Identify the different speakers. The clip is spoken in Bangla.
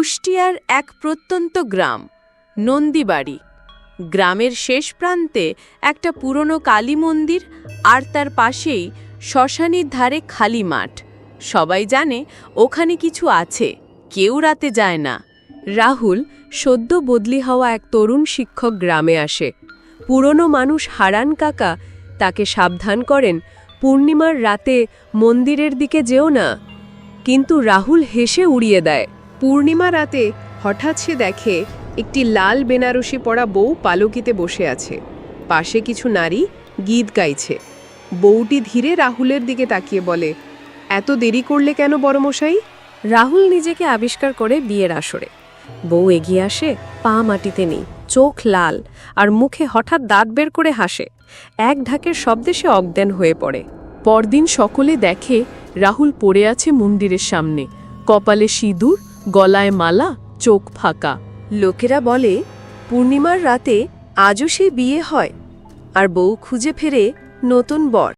Speaker 1: কুষ্টিয়ার এক প্রত্যন্ত গ্রাম, নন্দীবাড়ি। গ্রামের শেষ প্রান্তে একটা পুরনো কালী মন্দির আর তার পাশেই শ্মশানির ধারে খালি মাঠ। সবাই জানে ওখানে কিছু আছে, কেউ রাতে যায় না। রাহুল সদ্য বদলি হওয়া এক তরুণ শিক্ষক গ্রামে আসে। পুরনো মানুষ হারান কাকা তাকে সাবধান করেন, পূর্ণিমার রাতে মন্দিরের দিকে যেও না। কিন্তু রাহুল হেসে উড়িয়ে দেয়
Speaker 2: পূর্ণিমা রাতে হঠাৎ সে দেখে একটি লাল বেনারসি পরা বউ পালকিতে বসে আছে। পাশে কিছু নারী গীত গাইছে। বউটি ধীরে রাহুলের দিকে তাকিয়ে বলে, এত দেরি করলে কেন বড়মশাই?
Speaker 1: রাহুল নিজেকে আবিষ্কার করে বিয়ের আসরে। বউ এগিয়ে আসে, পা মাটিতে নেই, চোখ লাল আর মুখে হঠাৎ দাঁত বের করে হাসে। এক ঢাকের শব্দে সে অজ্ঞান হয়ে পড়ে।
Speaker 3: পরদিন সকলে দেখে রাহুল পড়ে আছে মন্দিরের সামনে। কপালে সিঁদুর গলায় মালা, চোখ ফাঁকা।
Speaker 1: লোকেরা বলে, পূর্ণিমার রাতে আজও সে বিয়ে হয়, আর বউ খুঁজে ফেরে নতুন বর।